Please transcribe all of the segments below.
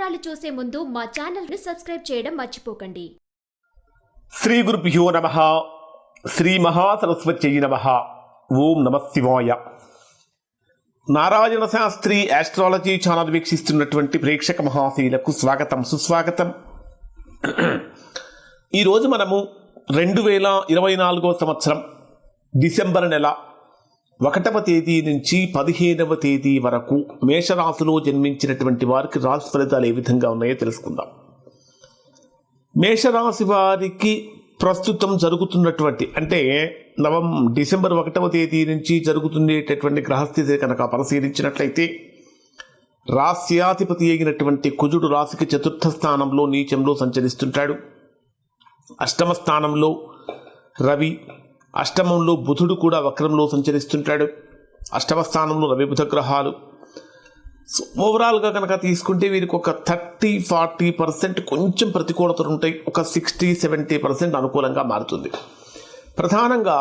వివరాలు చూసే ముందు మా ఛానల్ని సబ్స్క్రైబ్ చేయడం మర్చిపోకండి. శ్రీ గురుభ్యో నమ. శ్రీ మహాసరస్వతి నమ. ఓం నమ శివాయ. నారాయణ శాస్త్రి ఆస్ట్రాలజీ ఛానల్ వీక్షిస్తున్నటువంటి ప్రేక్షక మహాశీలకు స్వాగతం సుస్వాగతం. ఈరోజు మనము రెండు వేల ఇరవై నాలుగో సంవత్సరం డిసెంబర్ నెల ఒకటవ తేదీ నుంచి పదిహేనవ తేదీ వరకు మేషరాశిలో జన్మించినటువంటి వారికి రాశి ఫలితాలు ఏ విధంగా ఉన్నాయో తెలుసుకుందాం. మేషరాశి వారికి ప్రస్తుతం జరుగుతున్నటువంటి అంటే నవం డిసెంబర్ ఒకటవ తేదీ నుంచి జరుగుతుండేటటువంటి గ్రహస్థితి కనుక పరిశీలించినట్లయితే రాస్యాధిపతి అయినటువంటి కుజుడు రాశికి చతుర్థ స్థానంలో నీచంలో సంచరిస్తుంటాడు. అష్టమ స్థానంలో రవి అష్టమంలో బుధుడు కూడా వక్రంలో సంచరిస్తుంటాడు. అష్టమ స్థానంలో రవి బుధ గ్రహాలు. సో ఓవరాల్గా కనుక తీసుకుంటే వీరికి ఒక థర్టీ ఫార్టీ పర్సెంట్ కొంచెం ప్రతికూలతలు ఉంటాయి. ఒక సిక్స్టీ సెవెంటీ పర్సెంట్ అనుకూలంగా మారుతుంది. ప్రధానంగా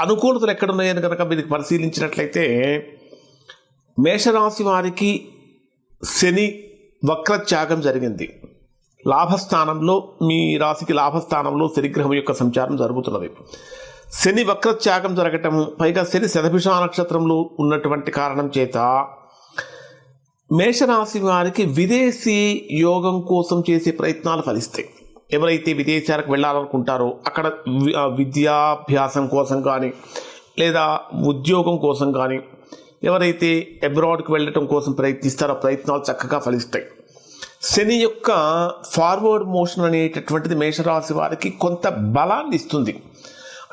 అనుకూలతలు ఎక్కడున్నాయని కనుక వీరికి పరిశీలించినట్లయితే మేషరాశి వారికి శని వక్రత్యాగం జరిగింది. లాభస్థానంలో మీ రాశికి లాభస్థానంలో శనిగ్రహం యొక్క సంచారం జరుగుతున్నది. శని వక్రత్యాగం జరగటం పైగా శని శతభిష నక్షత్రంలో ఉన్నటువంటి కారణం చేత మేషరాశి వారికి విదేశీ యోగం కోసం చేసే ప్రయత్నాలు ఫలిస్తాయి. ఎవరైతే విదేశాలకు వెళ్ళాలనుకుంటారో అక్కడ విద్యాభ్యాసం కోసం కానీ లేదా ఉద్యోగం కోసం కానీ ఎవరైతే అబ్రాడ్కి వెళ్ళటం కోసం ప్రయత్నిస్తారో ప్రయత్నాలు చక్కగా ఫలిస్తాయి. శని యొక్క ఫార్వర్డ్ మోషన్ అనేటటువంటిది మేషరాశి వారికి కొంత బలాన్ని ఇస్తుంది.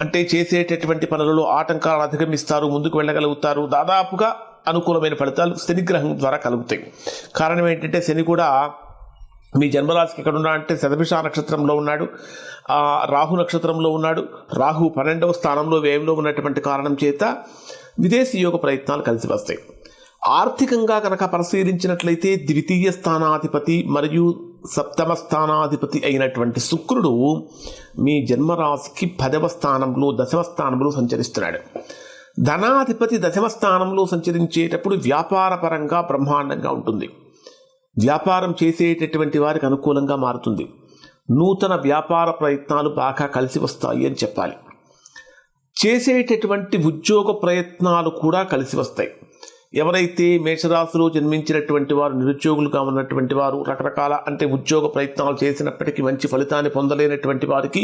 అంటే చేసేటటువంటి పనులలో ఆటంకాలను అధిగమిస్తారు ముందుకు వెళ్ళగలుగుతారు. దాదాపుగా అనుకూలమైన ఫలితాలు శనిగ్రహం ద్వారా కలుగుతాయి. కారణం ఏంటంటే శని కూడా మీ జన్మరాశికి ఎక్కడ ఉన్నా అంటే శతభిష నక్షత్రంలో ఉన్నాడు. రాహు నక్షత్రంలో ఉన్నాడు. రాహు పన్నెండవ స్థానంలో వ్యయంలో ఉన్నటువంటి కారణం చేత విదేశీ యోగ ప్రయత్నాలు కలిసి వస్తాయి. ఆర్థికంగా కనుక పరిశీలించినట్లయితే ద్వితీయ స్థానాధిపతి మరియు సప్తమ స్థానాధిపతి అయినటువంటి శుక్రుడు మీ జన్మరాశికి పదవ స్థానంలో దశమ స్థానంలో సంచరిస్తున్నాడు. ధనాధిపతి దశమ స్థానంలో సంచరించేటప్పుడు వ్యాపారపరంగా బ్రహ్మాండంగా ఉంటుంది. వ్యాపారం చేసేటటువంటి వారికి అనుకూలంగా మారుతుంది. నూతన వ్యాపార ప్రయత్నాలు బాగా కలిసి వస్తాయి అని చెప్పాలి. చేసేటటువంటి ఉద్యోగ ప్రయత్నాలు కూడా కలిసి వస్తాయి. ఎవరైతే మేషరాశిలో జన్మించినటువంటి వారు నిరుద్యోగులుగా ఉన్నటువంటి వారు రకరకాల అంటే ఉద్యోగ ప్రయత్నాలు చేసినప్పటికీ మంచి ఫలితాన్ని పొందలేనటువంటి వారికి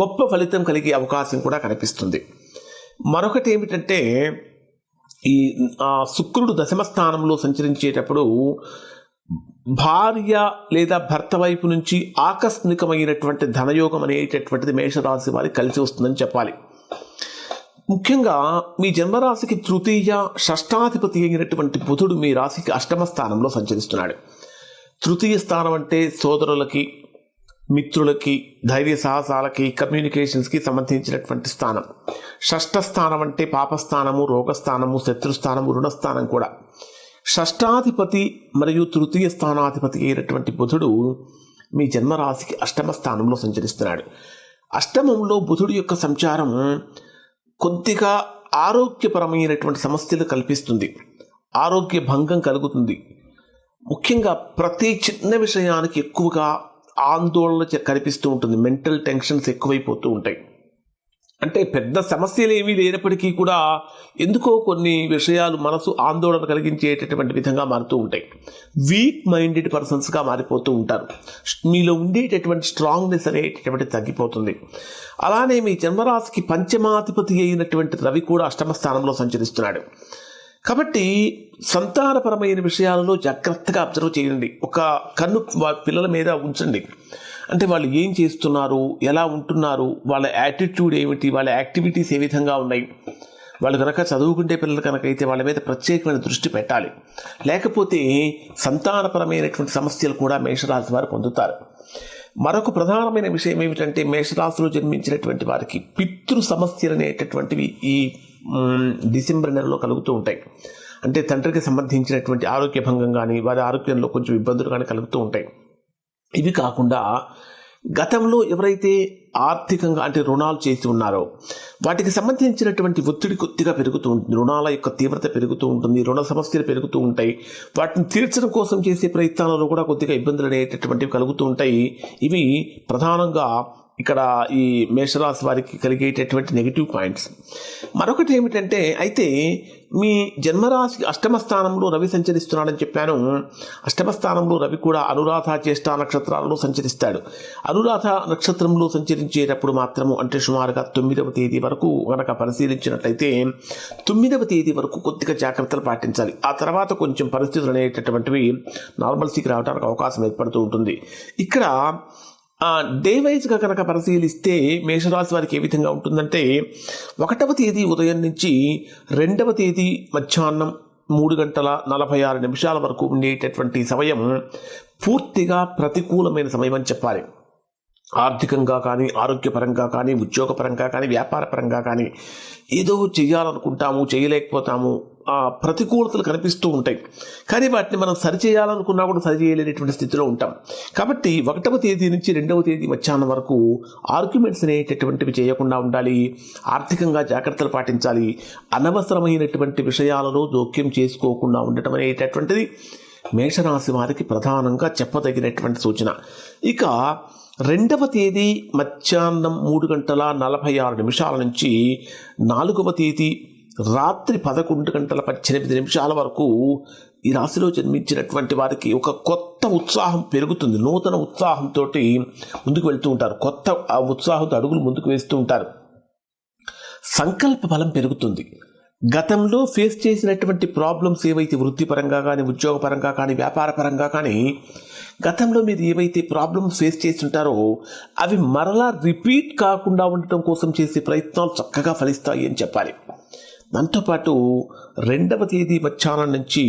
గొప్ప ఫలితం కలిగే అవకాశం కూడా కనిపిస్తుంది. మరొకటి ఏమిటంటే ఈ శుక్రుడు దశమ స్థానంలో సంచరించేటప్పుడు భార్య లేదా భర్త వైపు నుంచి ఆకస్మికమైనటువంటి ధనయోగం అనేటటువంటిది మేషరాశి వారికి కలిసి వస్తుందని చెప్పాలి. ముఖ్యంగా మీ జన్మరాశికి తృతీయ షష్టాధిపతి అయినటువంటి బుధుడు మీ రాశికి అష్టమ స్థానంలో సంచరిస్తున్నాడు. తృతీయ స్థానం అంటే సోదరులకి మిత్రులకి ధైర్య సాహసాలకి కమ్యూనికేషన్స్కి సంబంధించినటువంటి స్థానం. షష్ఠ స్థానం అంటే పాపస్థానము రోగస్థానము శత్రుస్థానము రుణస్థానం కూడా. షష్టాధిపతి మరియు తృతీయ స్థానాధిపతి అయినటువంటి బుధుడు మీ జన్మరాశికి అష్టమ స్థానంలో సంచరిస్తున్నాడు. అష్టమంలో బుధుడు యొక్క సంచారం కొద్దిగా ఆరోగ్యపరమైనటువంటి సమస్యలు కల్పిస్తుంది. ఆరోగ్య భంగం కలుగుతుంది. ముఖ్యంగా ప్రతి చిన్న విషయానికి ఎక్కువగా ఆందోళన చే- కనిపిస్తూ ఉంటుంది. మెంటల్ టెన్షన్స్ ఎక్కువైపోతూ ఉంటాయి. అంటే పెద్ద సమస్యలు ఏమీ లేనప్పటికీ కూడా ఎందుకో కొన్ని విషయాలు మనసు ఆందోళన కలిగించేటటువంటి విధంగా మారుతూ ఉంటాయి. వీక్ మైండెడ్ పర్సన్స్గా మారిపోతూ ఉంటారు. మీలో ఉండేటటువంటి స్ట్రాంగ్నెస్ అనేటటువంటి తగ్గిపోతుంది. అలానే మీ జన్మరాశికి పంచమాధిపతి అయినటువంటి రవి కూడా అష్టమ స్థానంలో సంచరిస్తున్నాడు. కాబట్టి సంతానపరమైన విషయాలలో జాగ్రత్తగా అబ్జర్వ్ చేయండి. ఒక కన్ను పిల్లల మీద ఉంచండి. అంటే వాళ్ళు ఏం చేస్తున్నారు? ఎలా ఉంటున్నారు? వాళ్ళ యాటిట్యూడ్ ఏమిటి? వాళ్ళ యాక్టివిటీస్ ఏ విధంగా ఉన్నాయి? వాళ్ళు కనుక చదువుకుంటే పిల్లలు కనుక అయితే వాళ్ళ మీద ప్రత్యేకమైన దృష్టి పెట్టాలి. లేకపోతే సంతానపరమైనటువంటి సమస్యలు కూడా మేషరాశి వారు పొందుతారు. మరొక ప్రధానమైన విషయం ఏమిటంటే మేషరాశిలో జన్మించినటువంటి వారికి పితృ సమస్యలు అనేటటువంటివి ఈ డిసెంబర్ నెలలో కలుగుతూ ఉంటాయి. అంటే తండ్రికి సంబంధించినటువంటి ఆరోగ్య భంగం కానీ వారి ఆరోగ్యంలో కొంచెం ఇబ్బందులు కానీ కలుగుతూ ఉంటాయి. ఇవి కాకుండా గతంలో ఎవరైతే ఆర్థికంగా అంటే రుణాలు చేసి ఉన్నారో వాటికి సంబంధించినటువంటి ఒత్తిడి కొద్దిగా పెరుగుతూ ఉంటుంది. రుణాల యొక్క తీవ్రత పెరుగుతూ ఉంటుంది. రుణ సమస్యలు పెరుగుతూ ఉంటాయి. వాటిని తీర్చడం కోసం చేసే ప్రయత్నాలలో కూడా కొద్దిగా ఇబ్బందులు అనేటటువంటివి కలుగుతూ ఉంటాయి. ఇవి ప్రధానంగా ఇక్కడ ఈ మేషరాశి వారికి కలిగేటటువంటి నెగిటివ్ పాయింట్స్ మరొకటి ఏమిటంటే అయితే మీ జన్మరాశి అష్టమ స్థానంలో రవి సంచరిస్తున్నాడని చెప్పాను. అష్టమ స్థానంలో రవి కూడా అనురాధ చేష్ట నక్షత్రాలలో సంచరిస్తాడు. అనురాధ నక్షత్రంలో సంచరించేటప్పుడు మాత్రము అంటే సుమారుగా తొమ్మిదవ తేదీ వరకు కనుక పరిశీలించినట్లయితే తొమ్మిదవ తేదీ వరకు కొద్దిగా జాగ్రత్తలు పాటించాలి. ఆ తర్వాత కొంచెం పరిస్థితులు అనేటటువంటివి నార్మల్సీకి రావడానికి అవకాశం ఏర్పడుతూ ఉంటుంది. ఇక్కడ డే వైజ్గా కనుక పరిశీలిస్తే మేషరాశి వారికి ఏ విధంగా ఉంటుందంటే ఒకటవ తేదీ ఉదయం నుంచి రెండవ తేదీ మధ్యాహ్నం మూడు గంటల నలభై ఆరు నిమిషాల వరకు ఉండేటటువంటి సమయం పూర్తిగా ప్రతికూలమైన సమయం అని చెప్పాలి. ఆర్థికంగా కానీ ఆరోగ్యపరంగా కానీ ఉద్యోగపరంగా కానీ వ్యాపారపరంగా కానీ ఏదో చేయాలనుకుంటాము చేయలేకపోతాము ఆ ప్రతికూలతలు కనిపిస్తూ ఉంటాయి. కానీ వాటిని మనం సరిచేయాలనుకున్నా కూడా సరిచేయలేనటువంటి స్థితిలో ఉంటాం. కాబట్టి ఒకటవ తేదీ నుంచి రెండవ తేదీ మధ్యాహ్నం వరకు ఆర్గ్యుమెంట్స్ అనేటటువంటివి చేయకుండా ఉండాలి. ఆర్థికంగా జాగ్రత్తలు పాటించాలి. అనవసరమైనటువంటి విషయాలలో జోక్యం చేసుకోకుండా ఉండటం అనేటటువంటిది మేషరాశి వారికి ప్రధానంగా చెప్పదగినటువంటి సూచన. ఇక రెండవ తేదీ మధ్యాహ్నం మూడు గంటల నలభై ఆరు నిమిషాల నుంచి నాలుగవ తేదీ రాత్రి పదకొండు గంటల పద్దెనిమిది నిమిషాల వరకు ఈ రాశిలో జన్మించినటువంటి వారికి ఒక కొత్త ఉత్సాహం పెరుగుతుంది. నూతన ఉత్సాహంతో ముందుకు వెళ్తూ ఉంటారు. కొత్త ఆ ఉత్సాహంతో అడుగులు ముందుకు వేస్తూ ఉంటారు. సంకల్ప బలం పెరుగుతుంది. గతంలో ఫేస్ చేసినటువంటి ప్రాబ్లమ్స్ ఏవైతే వృత్తిపరంగా కానీ ఉద్యోగపరంగా కానీ వ్యాపారపరంగా కానీ గతంలో మీరు ఏవైతే ప్రాబ్లమ్స్ ఫేస్ చేస్తుంటారో అవి మరలా రిపీట్ కాకుండా ఉండటం కోసం చేసే ప్రయత్నాలు చక్కగా ఫలిస్తాయి అని చెప్పాలి. దాంతోపాటు రెండవ తేదీ మధ్యాహ్నం నుంచి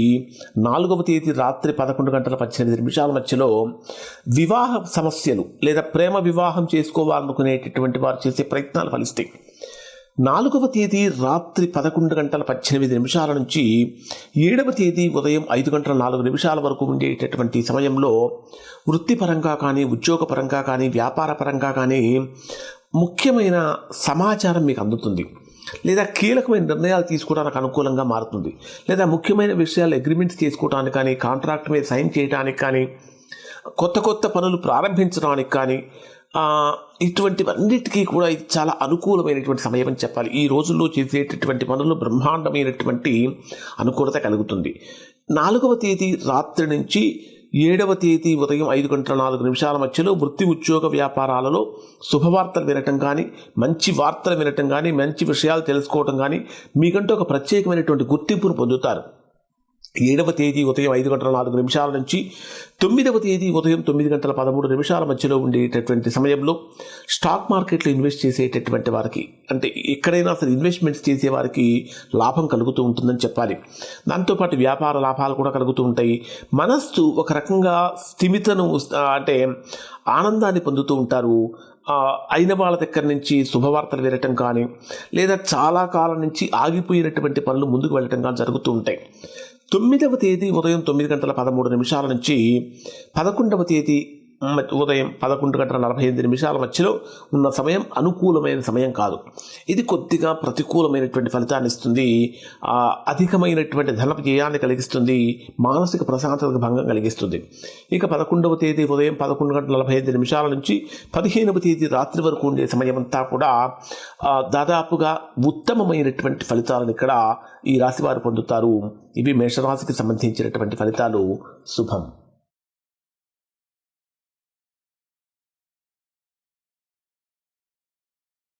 నాలుగవ తేదీ రాత్రి పదకొండు గంటల పద్దెనిమిది నిమిషాల మధ్యలో వివాహ సమస్యలు లేదా ప్రేమ వివాహం చేసుకోవాలనుకునేటటువంటి వారు చేసే ప్రయత్నాలు ఫలిస్తాయి. నాలుగవ తేదీ రాత్రి పదకొండు గంటల పద్దెనిమిది నిమిషాల నుంచి ఏడవ తేదీ ఉదయం ఐదు గంటల నాలుగు నిమిషాల వరకు ఉండేటటువంటి సమయంలో వృత్తిపరంగా కానీ ఉద్యోగపరంగా కానీ వ్యాపారపరంగా కానీ ముఖ్యమైన సమాచారం మీకు అందుతుంది. లేదా కీలకమైన నిర్ణయాలు తీసుకోవడానికి అనుకూలంగా మారుతుంది. లేదా ముఖ్యమైన విషయాలు అగ్రిమెంట్స్ చేసుకోవడానికి కానీ కాంట్రాక్ట్ మీద సైన్ చేయడానికి కానీ కొత్త కొత్త పనులు ప్రారంభించడానికి కానీ ఇటువంటివన్నిటికీ కూడా ఇది చాలా అనుకూలమైనటువంటి సమయం అని చెప్పాలి. ఈ రోజుల్లో చేసేటటువంటి పనులు బ్రహ్మాండమైనటువంటి అనుకూలత కలుగుతుంది. నాలుగవ తేదీ రాత్రి నుంచి ఏడవ తేదీ ఉదయం ఐదు గంటల నాలుగు నిమిషాల మధ్యలో వృత్తి ఉద్యోగ వ్యాపారాలలో శుభవార్తలు వినటం కానీ మంచి వార్తలు వినటం కానీ మంచి విషయాలు తెలుసుకోవటం కానీ మీకంటూ ఒక ప్రత్యేకమైనటువంటి గుర్తింపును పొందుతారు. ఏడవ తేదీ ఉదయం ఐదు గంటల నాలుగు నిమిషాల నుంచి తొమ్మిదవ తేదీ ఉదయం తొమ్మిది గంటల పదమూడు నిమిషాల మధ్యలో ఉండేటటువంటి సమయంలో స్టాక్ మార్కెట్లో ఇన్వెస్ట్ చేసేటటువంటి వారికి అంటే ఎక్కడైనా అసలు ఇన్వెస్ట్మెంట్స్ చేసే వారికి లాభం కలుగుతూ ఉంటుందని చెప్పాలి. దాంతోపాటు వ్యాపార లాభాలు కూడా కలుగుతూ ఉంటాయి. మనస్సు ఒక రకంగా స్థిమితను అంటే ఆనందాన్ని పొందుతూ ఉంటారు. అయిన వాళ్ళ దగ్గర నుంచి శుభవార్తలు వినటం కానీ లేదా చాలా కాలం నుంచి ఆగిపోయినటువంటి పనులు ముందుకు వెళ్ళటం కానీ జరుగుతూ ఉంటాయి. తొమ్మిదవ తేదీ ఉదయం తొమ్మిది గంటల పదమూడు నిమిషాల నుంచి పదకొండవ తేదీ ఉదయం పదకొండు గంటల నలభై ఎనిమిది నిమిషాల మధ్యలో ఉన్న సమయం అనుకూలమైన సమయం కాదు. ఇది కొద్దిగా ప్రతికూలమైనటువంటి ఫలితాన్ని ఇస్తుంది. అధికమైనటువంటి ధన వ్యయాన్ని కలిగిస్తుంది. మానసిక ప్రశాంతతకు భంగం కలిగిస్తుంది. ఇక పదకొండవ తేదీ ఉదయం పదకొండు గంటల నలభై ఐదు నిమిషాల నుంచి పదిహేనవ తేదీ రాత్రి వరకు ఉండే సమయం అంతా కూడా దాదాపుగా ఉత్తమమైనటువంటి ఫలితాలను ఇక్కడ ఈ రాశివారు పొందుతారు. ఇవి మేషరాశికి సంబంధించినటువంటి ఫలితాలు. శుభం.